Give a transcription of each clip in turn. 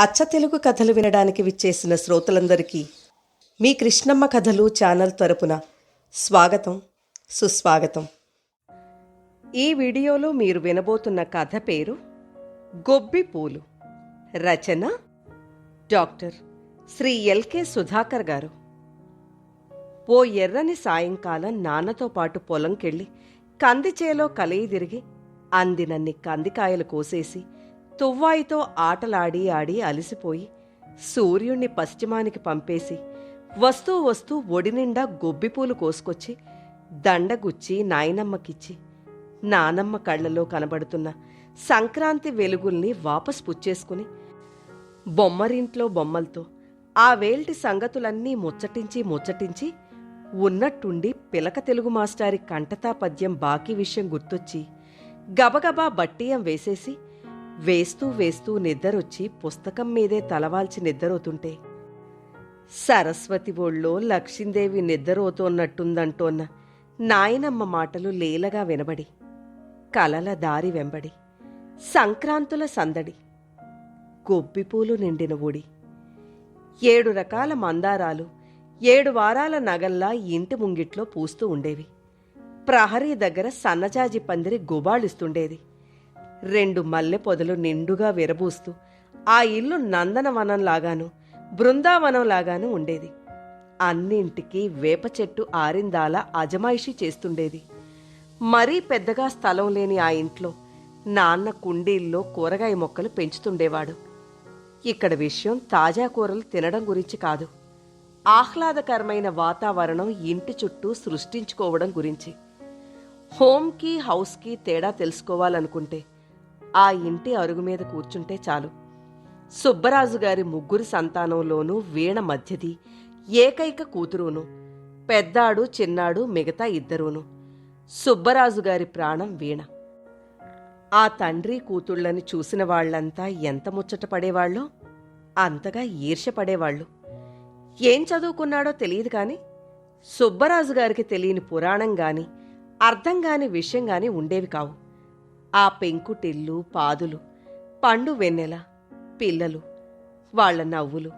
అచ్చ తెలుగు కథలు వినడానికి విచ్చేసిన శ్రోతలందరికీ మీ కృష్ణమ్మ కథలు ఛానల్ తరపున స్వాగతం సుస్వాగతం. ఈ వీడియోలో మీరు వినబోతున్న కథ పేరు గొబ్బి పూలు. రచన doctor Shri L K Sudhakar garu. ఓ ఎర్రని సాయంకాలం నాన్నతో పాటు పొలంకెళ్ళి కందిచేలో కలయి తిరిగి అందినన్ని కందికాయలు కోసేసి తువ్వాయితో ఆటలాడి ఆడి అలసిపోయి సూర్యుణ్ణి పశ్చిమానికి పంపేసి వస్తూ వస్తూ ఒడినిండా గొబ్బిపూలు కోసుకొచ్చి దండగుచ్చి నాయనమ్మకిచ్చి నానమ్మ కళ్ళలో కనబడుతున్న సంక్రాంతి వెలుగుల్ని వాపస్ పుచ్చేసుకుని బొమ్మరింట్లో బొమ్మలతో ఆ వేల్టి సంగతులన్నీ ముచ్చటించి ముచ్చటించి ఉన్నట్టుండి పిలక తెలుగు మాస్టారి కంటతా పద్యం బాకీ విషయం గుర్తొచ్చి గబగబా బట్టియం వేసేసి వేస్తూ వేస్తూ నిద్రొచ్చి పుస్తకం మీదే తలవాల్చి నిద్రవుతుంటే సరస్వతి ఒళ్ళో లక్ష్మీదేవి నిద్రపోతోన్నట్టుందంటోన్న నాయనమ్మ మాటలు లేలగా వినబడి కలల దారి వెంబడి సంక్రాంతుల సందడి గొబ్బిపూలు నిండిన ఊడి ఏడు రకాల మందారాలు ఏడు వారాల నగల్లా ఇంటి ముంగిట్లో పూస్తూ ఉండేవి. ప్రహరీ దగ్గర సన్నజాజి పందిరి గుబాళిస్తుండేది. రెండు మల్లె పొదలు నిండుగా విరబూస్తూ ఆ ఇల్లు నందనవనంలాగాను బృందావనంలాగాను ఉండేది. అన్నింటికి వేప చెట్టు ఆరిందాల అజమాయిషీ చేస్తుండేది. మరీ పెద్దగా స్థలం లేని ఆ ఇంట్లో నాన్న కుండీల్లో కూరగాయ మొక్కలు పెంచుతుండేవాడు. ఇక్కడ విషయం తాజా కూరలు తినడం గురించి కాదు. ఆహ్లాదకరమైన వాతావరణం ఇంటి చుట్టూ సృష్టించుకోవడం గురించి. హోమ్కి హౌస్కి తేడా తెలుసుకోవాలనుకుంటే ఆ ఇంటి అరుగు మీద కూర్చుంటే చాలు. సుబ్బరాజు గారి ముగ్గురు సంతానంలోనూ వీణ మధ్యది ఏకైక కూతురును పెద్దాడు చిన్నాడు మిగతా ఇద్దరూను. సుబ్బరాజు గారి ప్రాణం వీణ. ఆ తండ్రి కూతుళ్ళని చూసిన వాళ్ళంతా ఎంత ముచ్చట పడేవాళ్ళో? అంతగా ఈర్ష్యపడేవాళ్ళు ఏం చదువుకున్నాడో తెలియదు కాని సుబ్బరాజు గారికి తెలియని పురాణం గాని అర్థం గాని విషయం గాని ఉండేవి కావు. ఆ పెంకుటిల్లు పాదులు పండు వెన్నెల పిల్లలు వాళ్ళ నవ్వులు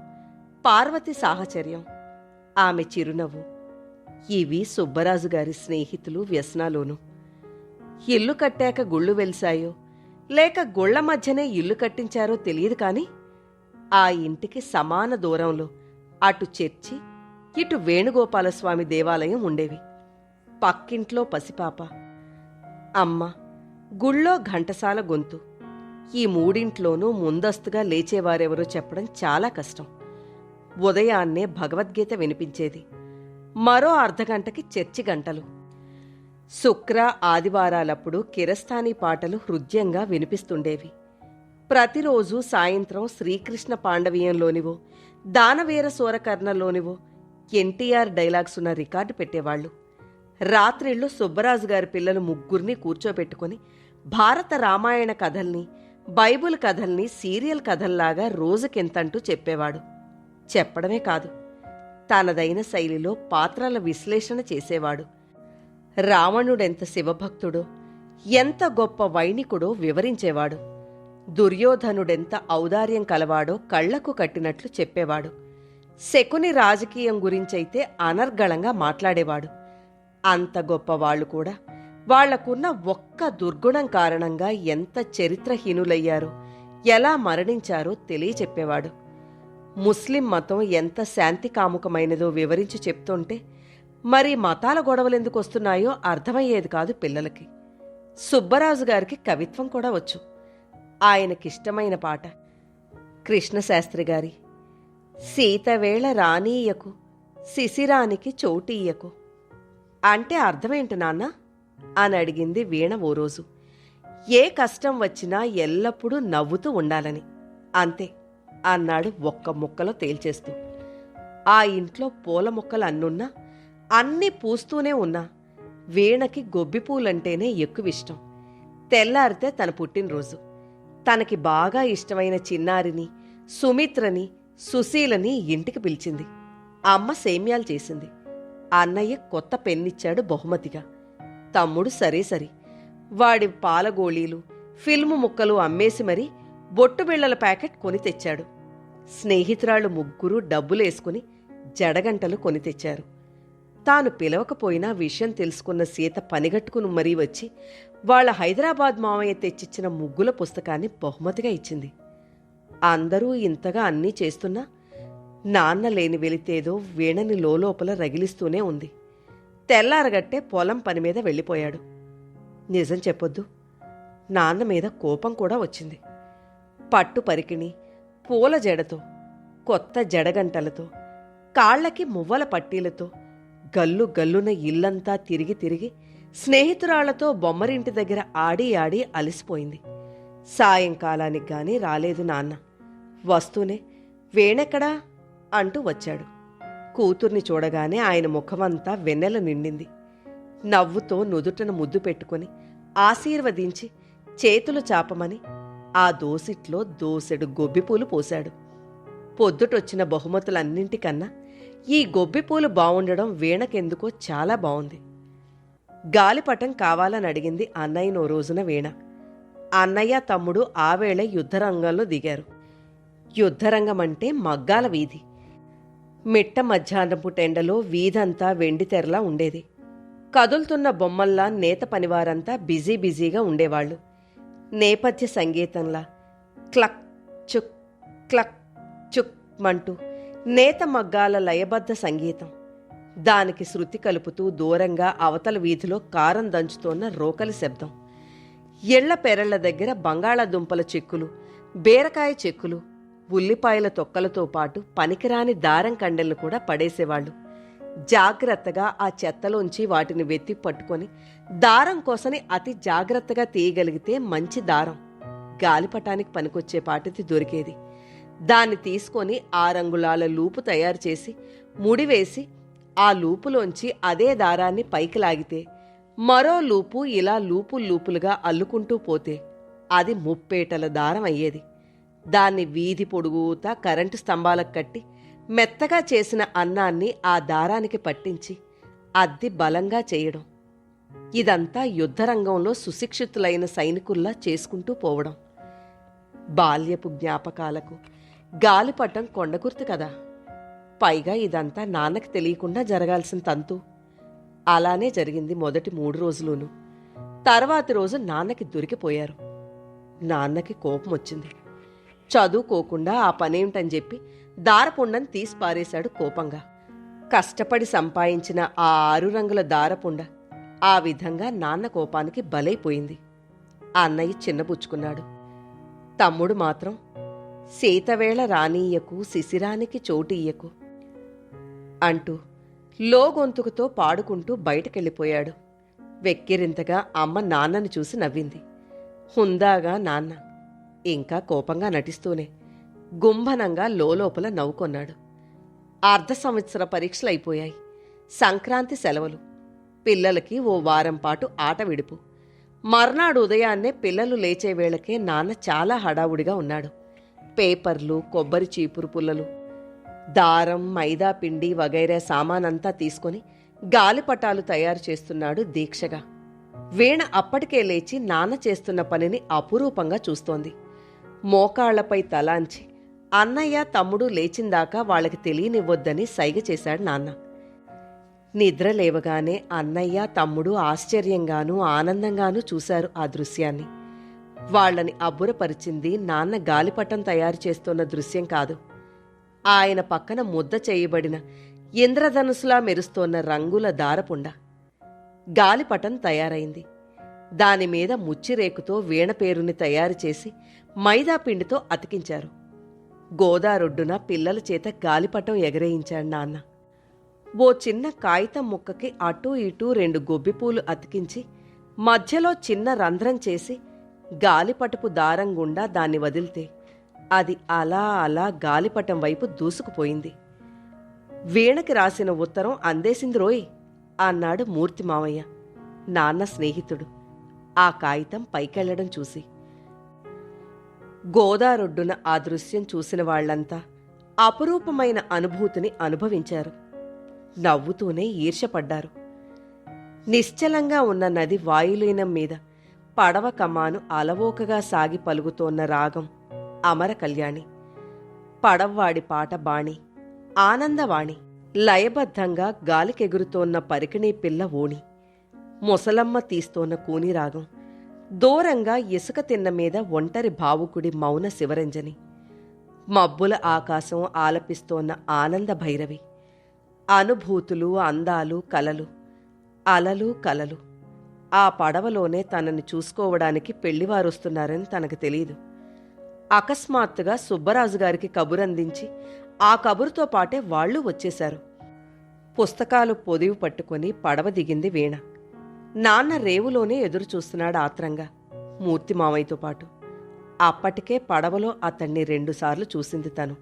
పార్వతి సాహచర్యం ఆమె చిరునవ్వు ఇవి సుబ్బరాజు గారి స్నేహితులు వ్యసనాలోను. ఇల్లు కట్టాక గుళ్ళు వెలిసాయో లేక గుళ్ళ మధ్యనే ఇల్లు కట్టించారో తెలియదు కాని ఆ ఇంటికి సమాన దూరంలో అటు చర్చి ఇటు వేణుగోపాలస్వామి దేవాలయం ఉండేవి. పక్కింట్లో పసిపాప అమ్మ గుళ్ళో ఘంటసాల గొంతు. ఈ మూడింట్లోనూ ముందస్తుగా లేచేవారెవరో చెప్పడం చాలా కష్టం. ఉదయాన్నే భగవద్గీత వినిపించేది. మరో అర్ధగంటకి చర్చి గంటలు. శుక్ర ఆదివారాలప్పుడు కిరస్థానీ పాటలు హృద్యంగా వినిపిస్తుండేవి. ప్రతిరోజు సాయంత్రం శ్రీకృష్ణ పాండవీయంలోనివో దానవీర సూరకర్ణలోనివో ఎన్టీఆర్ డైలాగ్స్ ఉన్న రికార్డు పెట్టేవాళ్ళు. రాత్రిళ్ళు సుబ్బరాజు గారి పిల్లలు ముగ్గురిని కూర్చోబెట్టుకుని భారత రామాయణ కథల్ని బైబుల్ కథల్ని సీరియల్ కథల్లాగా రోజుకెంతంటూ చెప్పేవాడు. చెప్పడమే కాదు తనదైన శైలిలో పాత్రల విశ్లేషణ చేసేవాడు. రావణుడెంత శివభక్తుడో ఎంత గొప్ప వైణికుడో వివరించేవాడు. దుర్యోధనుడెంత ఔదార్యం కలవాడో కళ్ళకు కట్టినట్లు చెప్పేవాడు. శకుని రాజకీయం గురించైతే అనర్గళంగా మాట్లాడేవాడు. అంత గొప్పవాళ్ళు కూడా. వాళ్ళకున్న ఒక్క దుర్గుణం కారణంగా ఎంత చరిత్రహీనులయ్యారో ఎలా మరణించారో తెలియచెప్పేవాడు. ముస్లిం మతం ఎంత శాంతి కాముకమైనదో వివరించి చెప్తుంటే మరి మతాల గొడవలెందుకు వస్తున్నాయో అర్థమయ్యేది కాదు పిల్లలకి. సుబ్బరాజు గారికి కవిత్వం కూడా వచ్చు. ఆయనకిష్టమైన పాట కృష్ణశాస్త్రి గారి సీతవేళ రానీయకు శిశిరానికి చోటీయకు అంటే అర్థమేంటి నాన్న? అని అడిగింది వీణ ఓ రోజు. ఏ కష్టం వచ్చినా ఎల్లప్పుడూ నవ్వుతూ ఉండాలని. అంతే అన్నాడు ఒక్క ముక్కలో తేల్చేస్తూ. ఆ ఇంట్లో పూల మొక్కలు అన్నున్నా అన్నీ పూస్తూనే ఉన్నా. వీణకి గొబ్బి పూలంటేనే ఎక్కువ ఇష్టం తెల్లారితే తన పుట్టినరోజు. తనకి బాగా ఇష్టమైన చిన్నారిని సుమిత్రని సుశీలని ఇంటికి పిలిచింది. అమ్మ సేమ్యాలు చేసింది. అన్నయ్య కొత్త పెన్నిచ్చాడు బహుమతిగా. తమ్ముడు సరే సరి. వాడి పాలగోళీలు ఫిల్ము ముక్కలు అమ్మేసి మరీ బొట్టుబిళ్ళల ప్యాకెట్ కొని తెచ్చాడు. స్నేహితురాళ్ళు ముగ్గురు డబ్బులేసుకుని జడగంటలు కొని తెచ్చారు. తాను పిలవకపోయినా విషయం తెలుసుకున్న సీత పనిగట్టుకుని మరీ వచ్చి వాళ్ళ హైదరాబాద్ మామయ్య తెచ్చిచ్చిన ముగ్గుల పుస్తకాన్ని బహుమతిగా ఇచ్చింది. అందరూ ఇంతగా అన్నీ చేస్తున్నా నాన్న లేని వెళితేదో వీణని లోలోపల రగిలిస్తూనే ఉంది. తెల్లారగట్టే పొలం పని మీద వెళ్ళిపోయాడు. నిజం చెప్పొద్దు. నాన్న మీద కోపం కూడా వచ్చింది. పట్టు పరికిణి పూల జడతో కొత్త జడగంటలతో కాళ్ళకి మువ్వల పట్టీలతో గల్లు గల్లున ఇల్లంతా తిరిగి తిరిగి స్నేహితురాళ్ళతో బొమ్మరింటి దగ్గర ఆడి ఆడి అలసిపోయింది. సాయంకాలానికి గాని రాలేదు నాన్న. వస్తూనే వేణెక్కడా? అంటూ వచ్చాడు. కూతుర్ని చూడగానే ఆయన ముఖమంతా వెన్నెల నిండింది. నవ్వుతో నుదుటన ముద్దు పెట్టుకుని ఆశీర్వదించి చేతులు చాపమని ఆ దోసిట్లో దోసెడు గొబ్బిపూలు పోశాడు. పొద్దుటొచ్చిన బహుమతులన్నింటికన్నా ఈ గొబ్బిపూలు బావుండడం వీణకెందుకో చాలా బావుంది. గాలిపటం కావాలని అడిగింది అన్నయ్యను రోజున వీణ. అన్నయ్య తమ్ముడు ఆ వేళ యుద్ధరంగంలో దిగారు. యుద్ధరంగం అంటే మగ్గాల వీధి. మిట్ట మధ్యాహ్నపు టెండలో వీధంతా వెండి తెరలా ఉండేది. కదులుతున్న బొమ్మల్లా నేత పనివారంతా బిజీ బిజీగా ఉండేవాళ్ళు. నేపథ్య సంగీతంలా క్లక్ చుక్ క్లక్ చుక్ మంటూ నేత మగ్గాల లయబద్ధ సంగీతం. దానికి శృతి కలుపుతూ దూరంగా అవతల వీధిలో కారం దంచుతోన్న రోకలి శబ్దం. ఎళ్ళ పెరళ్ళ దగ్గర బంగాళాదుంపల చెక్కులు బీరకాయ చెక్కులు ఉల్లిపాయల తొక్కలతో పాటు పనికిరాని దారం కండెలను కూడా పడేసేవాళ్ళు. జాగ్రత్తగా ఆ చెత్తలోంచి వాటిని వెత్తి పట్టుకొని దారం కోసని అతి జాగ్రత్తగా తీయగలిగితే మంచి దారం. గాలిపటానికి పనికొచ్చే పాటిది దొరికేది. దాన్ని తీసుకొని ఆరంగుళాల లూపు తయారు చేసి ముడివేసి ఆ లూపులోంచి అదే దారాన్ని పైకి లాగితే మరో లూపు ఇలా లూపులు లూపులుగా అల్లుకుంటూ పోతే అది ముప్పేటల దారం అయ్యేది. దాన్ని వీధి పొడుగుతా కరెంటు స్తంభాలకు కట్టి మెత్తగా చేసిన అన్నాన్ని ఆ దారానికి పట్టించి అద్ది బలంగా చేయడం. ఇదంతా యుద్ధరంగంలో సుశిక్షితులైన సైనికుల్లా చేసుకుంటూ పోవడం. బాల్యపు జ్ఞాపకాలకు గాలిపటం కొండగుర్తు కదా. పైగా ఇదంతా నాన్నకి తెలియకుండా జరగాల్సిన తంతు. అలానే జరిగింది మొదటి మూడు రోజులూను. తర్వాతి రోజు నాన్నకి దొరికిపోయారు. నాన్నకి కోపం వచ్చింది చదువుకోకుండా ఆ పనేమిటని చెప్పి దారపుండం తీసి పారేశాడు కోపంగా. కష్టపడి సంపాదించిన ఆ ఆరు రంగుల దారపుండ ఆ విధంగా నాన్న కోపానికి బలైపోయింది. అన్నయ్య చిన్నబుచ్చుకున్నాడు తమ్ముడు మాత్రం సీతవేళ రానీయకు శిశిరానికి చోటీయకు అంటూ లోగొంతుకుతో పాడుకుంటూ బయటకెళ్ళిపోయాడు. వెక్కిరింతగా అమ్మ నాన్నని చూసి నవ్వింది. హుందాగా నాన్న ఇంకా కోపంగా నటిస్తూనే గుంభనంగా లోలోపల నవ్వుకొన్నాడు. అర్ధ సంవత్సర పరీక్షలు అయిపోయాయి సంక్రాంతి సెలవులు. పిల్లలకి ఓ వారం పాటు ఆట విడుపు. మర్నాడు ఉదయాన్నే పిల్లలు లేచే వేళకే నాన్న చాలా హడావుడిగా ఉన్నాడు. పేపర్లు కొబ్బరి చీపురు పుల్లలు దారం మైదా పిండి వగైరా సామానంతా తీసుకొని గాలిపటాలు తయారు చేస్తున్నాడు దీక్షగా. వీణ అప్పటికే లేచి నాన్న చేస్తున్న పనిని అపురూపంగా చూస్తోంది. మోకాళ్ళపై తలాంచి అన్నయ్య తమ్ముడు లేచిందాకా వాళ్ళకి తెలియనివ్వొద్దని సైగ చేశాడు నాన్న. నిద్ర లేవగానే అన్నయ్య తమ్ముడు ఆశ్చర్యంగానూ ఆనందంగానూ చూశారు ఆ దృశ్యాన్ని. వాళ్ళని అబ్బురపరిచింది నాన్న గాలిపటం తయారు చేస్తున్న దృశ్యం కాదు. ఆయన పక్కన ముద్ద చేయబడిన ఇంద్రధనుసులా మెరుస్తోన్న రంగుల దారపుండ. గాలిపటం తయారైంది. దానిమీద ముచ్చిరేకుతో వీణ పేరుని తయారు చేసి మైదా పిండితో అతికించారు. గోదారొడ్డున పిల్లల చేత గాలిపటం ఎగరేయించాడు నాన్న. ఓ చిన్న కాగితం ముక్కకి అటూ ఇటూ రెండు గొబ్బిపూలు అతికించి మధ్యలో చిన్న రంధ్రం చేసి గాలిపటపు దారం గుండా దాన్ని వదిలితే అది అలా అలా గాలిపటం వైపు దూసుకుపోయింది. వీణకి రాసిన ఉత్తరం అందేసింది రోయ్ అన్నాడు మూర్తి మావయ్య నాన్న స్నేహితుడు. ఆ కాగితం పైకెళ్ళడం చూసి. గోదారొడ్డున ఆ దృశ్యం చూసిన వాళ్ళంతా అపురూపమైన అనుభూతిని అనుభవించారు. నవ్వుతూనే ఈర్షపడ్డారు నిశ్చలంగా ఉన్న నది వాయులీనం మీద పడవ కమాను అలవోకగా సాగి పలుకుతోన్న రాగం అమర కళ్యాణి పడవ్వాడి పాట బాణి ఆనందవాణి లయబద్ధంగా గాలికెగురుతోన్న పరికిణీ పిల్ల ఓణి. ముసలమ్మ తీస్తోన్న కూనిరాగం. దూరంగా ఇసుక తిన్న మీద ఒంటరి భావుకుడి మౌన శివరంజని. మబ్బుల ఆకాశం ఆలపిస్తోన్న ఆనంద భైరవి. అనుభూతులు అందాలు కలలు అలలు కలలు. ఆ పడవలోనే తనని చూసుకోవడానికి పెళ్ళివారొస్తున్నారని తనకు తెలియదు అకస్మాత్తుగా సుబ్బరాజు గారికి కబురందించి ఆ కబురుతో పాటే వాళ్ళు వచ్చేశారు. పుస్తకాలు పొదివి పట్టుకొని పడవ దిగింది వీణ. నాన్న రేవులోనే ఎదురుచూస్తున్నాడు ఆత్రంగా మూర్తి మామయ్యతో పాటు. అప్పటికే పడవలో అతన్ని రెండుసార్లు చూసింది తను.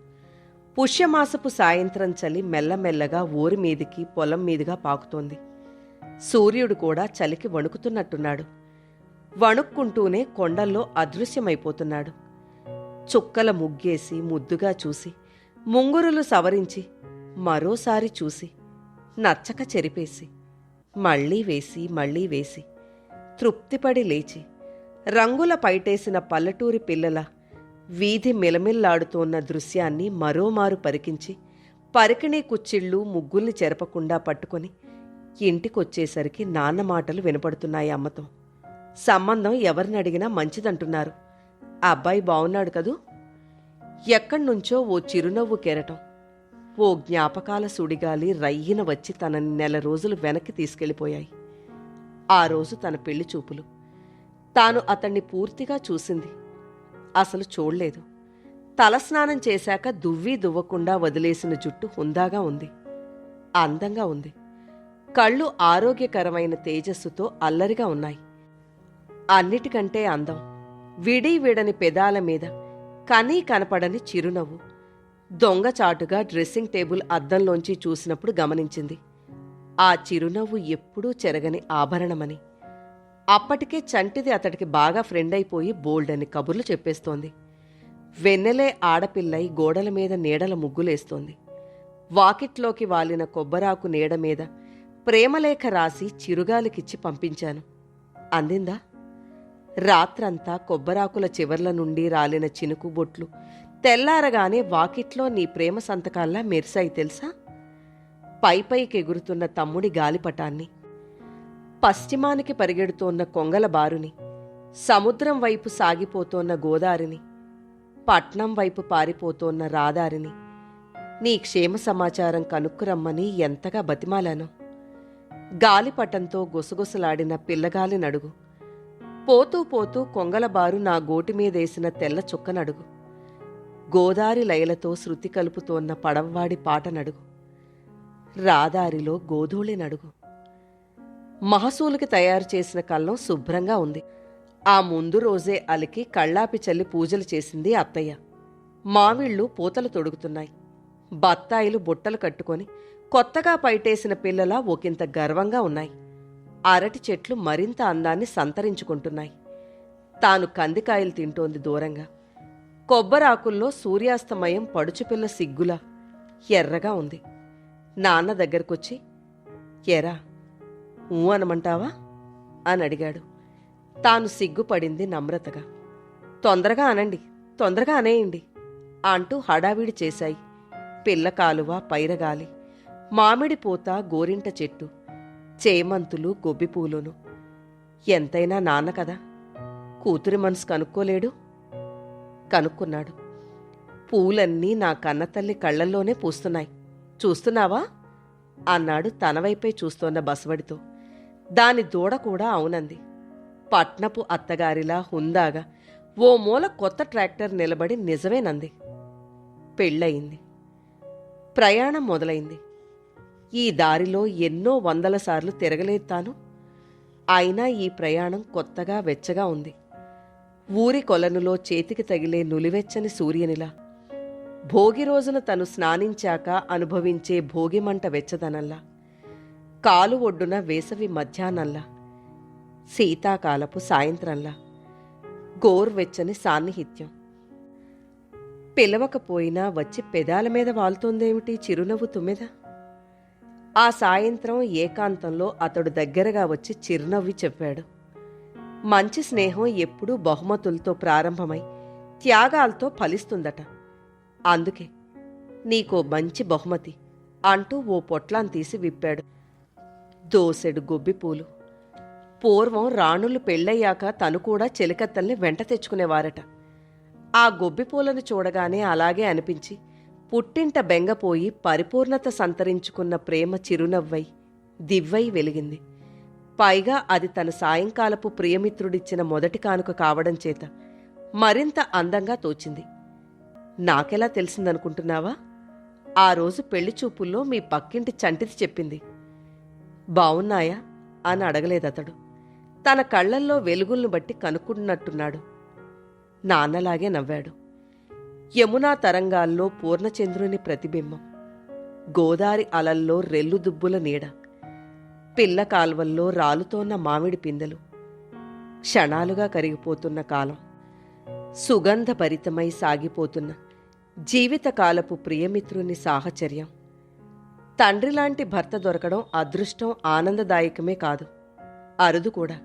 పుష్యమాసపు సాయంత్రం చలి మెల్లమెల్లగా ఊరి మీదికి పొలం మీదుగా పాకుతోంది. సూర్యుడు కూడా చలికి వణుకుతున్నట్టున్నాడు. వణుక్కుంటూనే కొండల్లో అదృశ్యమైపోతున్నాడు. చుక్కల ముగ్గేసి ముద్దుగా చూసి ముంగురులు సవరించి మరోసారి చూసి నచ్చక చెరిపేసి మళ్ళీ వేసి మళ్ళీ వేసి. తృప్తిపడి లేచి. రంగుల పైటేసిన పల్లెటూరి పిల్లల వీధి మిలమిల్లాడుతోన్న దృశ్యాన్ని మరోమారు పరికించి పరికిణీ కుచ్చిళ్ళు ముగ్గుల్ని చెరపకుండా పట్టుకొని ఇంటికొచ్చేసరికి నాన్న మాటలు వినపడుతున్నాయి అమ్మతో. సంబంధం ఎవరిని అడిగినా మంచిదంటున్నారు. ఆ అబ్బాయి బావున్నాడు కదూ? ఎక్కడ్నుంచో ఓ చిరునవ్వు కెరటం. ఓ జ్ఞాపకాల సుడిగాలి రయ్యిన వచ్చి తనని నెల రోజులు వెనక్కి తీసుకెళ్ళిపోయాయి. ఆ రోజు తన పెళ్ళి చూపులు. తాను అతన్ని పూర్తిగా చూసింది. అసలు చూడలేదు. తలస్నానం చేశాక దువ్వి దువ్వకుండా వదిలేసిన జుట్టు హుందాగా ఉంది. అందంగా ఉంది. కళ్ళు ఆరోగ్యకరమైన తేజస్సుతో అల్లరిగా ఉన్నాయి. అన్నిటికంటే అందం. విడి విడని పెదాల మీద కనీ కనపడని చిరునవ్వు. దొంగచాటుగా డ్రెస్సింగ్ టేబుల్ అద్దంలోంచి చూసినప్పుడు గమనించింది. ఆ చిరునవ్వు ఎప్పుడూ చెరగని ఆభరణమని. అప్పటికే చంటిది అతడికి బాగా ఫ్రెండ్ అయిపోయి బోల్డ్ అని కబుర్లు చెప్పేస్తోంది. వెన్నెలే ఆడపిల్లై గోడల మీద నీడల ముగ్గులేస్తోంది. వాకిట్లోకి వాలిన కొబ్బరాకు నీడ మీద ప్రేమలేఖ రాసి చిరుగాలికిచ్చి పంపించాను. అందిందా? రాత్రంతా కొబ్బరాకుల చివర్ల నుండి రాలిన చినుకు బొట్లు తెల్లారగానే వాకిట్లో నీ ప్రేమ సంతకాల్లా మెరిశాయి తెలుసా? పైపైకి ఎగురుతున్న తమ్ముడి గాలిపటాన్ని పశ్చిమానికి పరిగెడుతోన్న కొంగల బారుని సముద్రం వైపు సాగిపోతోన్న గోదారిని పట్నం వైపు పారిపోతోన్న రాదారిని నీ క్షేమ సమాచారం కనుక్కురమ్మని ఎంతగా బతిమాలాను. గాలిపటంతో గుసగుసలాడిన పిల్లగాలి నడుగు పోతూ పోతూ కొంగలబారు నా గోటి మీదేసిన తెల్ల చుక్కనడుగు గోదారి లయలతో శృతి కలుపుతోన్న పడవ్వాడి పాట నడుగు. రాదారిలో గోధూళి నడుగు. మహసూలుకి తయారు చేసిన కళ్ళం శుభ్రంగా ఉంది. ఆ ముందు రోజే అలికి కళ్ళాపి చల్లి పూజలు చేసింది అత్తయ్య. మావిళ్ళు పూతలు తొడుగుతున్నాయి. బత్తాయిలు బుట్టలు కట్టుకొని కొత్తగా పైటేసిన పిల్లలా ఒకంత గర్వంగా ఉన్నాయి. అరటి చెట్లు మరింత అందాన్ని సంతరించుకుంటున్నాయి. తాను కందికాయలు తింటోంది దూరంగా. కొబ్బరాకుల్లో సూర్యాస్తమయం పడుచుపిల్ల సిగ్గులా ఎర్రగా ఉంది. నాన్న దగ్గరకొచ్చి ఎరా ఊ అనమంటావా? అని అడిగాడు. తాను సిగ్గుపడింది నమ్రతగా. తొందరగా అనండి తొందరగా అనేయండి అంటూ హడావిడి చేశాయి. పిల్ల కాలువ పైరగాలి మామిడి పూత గోరింట చెట్టు చేమంతులు గొబ్బిపూలును. ఎంతైనా నాన్న కదా. కూతురి మనసు కనుక్కోలేడు. కనుక్కున్నాడు. పూలన్నీ నా కన్నతల్లి కళ్ళల్లోనే పూస్తున్నాయి. చూస్తున్నావా? అన్నాడు తన వైపే చూస్తోన్న బసవడితో. దాని దూడ కూడా అవునంది. పట్నపు అత్తగారిలా హుందాగా ఓ మూల కొత్త ట్రాక్టర్ నిలబడి నిజమేనంది. పెళ్ళయింది. ప్రయాణం మొదలైంది. ఈ దారిలో ఎన్నో వందల సార్లు తిరగలేదు తాను. అయినా ఈ ప్రయాణం కొత్తగా వెచ్చగా ఉంది. ఊరి కొలనులో చేతికి తగిలే నులివెచ్చని సూర్యునిలా. భోగి రోజున తను స్నానించాక అనుభవించే భోగిమంట వెచ్చదనల్లా. కాలు ఒడ్డున వేసవి మధ్యాహ్నంలా. శీతాకాలపు సాయంత్రంలా. గోర్వెచ్చని సాన్నిహిత్యం. పిలవకపోయినా వచ్చి పెదాల మీద వాలుతోందేమిటి చిరునవ్వు తుమ్మెద? ఆ సాయంత్రం ఏకాంతంలో అతడు దగ్గరగా వచ్చి చిరునవ్వి చెప్పాడు. మంచి స్నేహం ఎప్పుడూ బహుమతులతో ప్రారంభమై త్యాగాలతో ఫలిస్తుందట. అందుకే నీకో మంచి బహుమతి అంటూ ఓ పొట్లాన్ని తీసి విప్పాడు. దోసెడు గొబ్బిపూలు. పూర్వం రాణులు పెళ్ళయ్యాక తను కూడా చెలికత్తల్ని వెంట తెచ్చుకునేవారట. ఆ గొబ్బిపూలను చూడగానే అలాగే అనిపించి పుట్టింట బెంగపోయి పరిపూర్ణత సంతరించుకున్న ప్రేమ చిరునవ్వై దివ్వై వెలిగింది. పైగా అది తన సాయంకాలపు ప్రియమిత్రుడిచ్చిన మొదటి కానుక కావడం చేత మరింత అందంగా తోచింది. నాకెలా తెలిసిందనుకుంటున్నావా? ఆ రోజు పెళ్ళి చూపుల్లో మీ పక్కింటి చంటిది చెప్పింది. బావున్నాయా? అని అడగలేదతడు. తన కళ్ళల్లో వెలుగుల్ని బట్టి కనుక్కున్నట్టున్నాడు. నాన్నలాగే నవ్వాడు. యమునా తరంగాల్లో పూర్ణచంద్రుని ప్రతిబింబం. గోదారి అలల్లో రెల్లు దుబ్బుల నీడ. పిల్ల కాల్వల్లో రాలుతోన్న మామిడి పిందెలు. క్షణాలుగా కరిగిపోతున్న కాలం. సుగంధభరితమై సాగిపోతున్న జీవితకాలపు ప్రియమిత్రుని సాహచర్యం. తండ్రిలాంటి భర్త దొరకడం అదృష్టం ఆనందదాయకమే కాదు. అరుదు కూడా.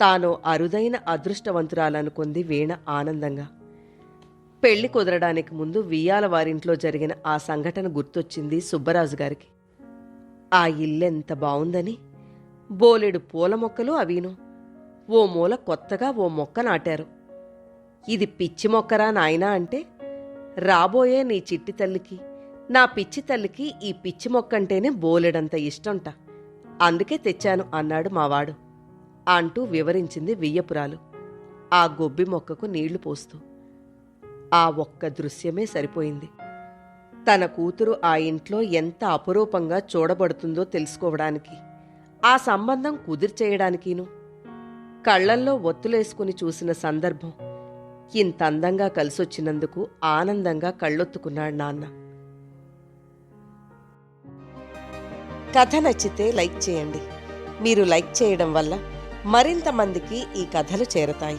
తాను అరుదైన అదృష్టవంతురాలనుకుంది వీణ ఆనందంగా. పెళ్ళి కుదరడానికి ముందు వియ్యాల వారింట్లో జరిగిన ఆ సంఘటన గుర్తొచ్చింది సుబ్బరాజు గారికి ఆ ఇల్లెంత బావుందని. బోలెడు పూల మొక్కలు అవిను. ఓ మూల కొత్తగా ఓ మొక్క నాటారు. ఇది పిచ్చి మొక్కరా నాయనా అంటే రాబోయే నీ చిట్టి తల్లికి నా పిచ్చి తల్లికి ఈ పిచ్చి మొక్క అంటేనే బోలెడంత ఇష్టంట. అందుకే తెచ్చాను అన్నాడు మావాడు. అంటూ వివరించింది వియ్యపురాలు. ఆ గొబ్బి మొక్కకు నీళ్ళు పోస్తూ. ఆ ఒక్క దృశ్యమే సరిపోయింది. తన కూతురు ఆ ఇంట్లో ఎంత అపురూపంగా చూడబడుతుందో తెలుసుకోవడానికి ఆ సంబంధం కుదిర్చేయడానికిను కళ్ళల్లో ఒత్తులేసుకుని చూసిన సందర్భం ఇంత అందంగా కలిసొచ్చినందుకు ఆనందంగా కళ్ళొత్తుకున్నాడు నాన్న. కథ నచ్చితే లైక్ చేయండి. మీరు లైక్ చేయడం వల్ల మరింత మందికి ఈ కథలు చేరతాయి.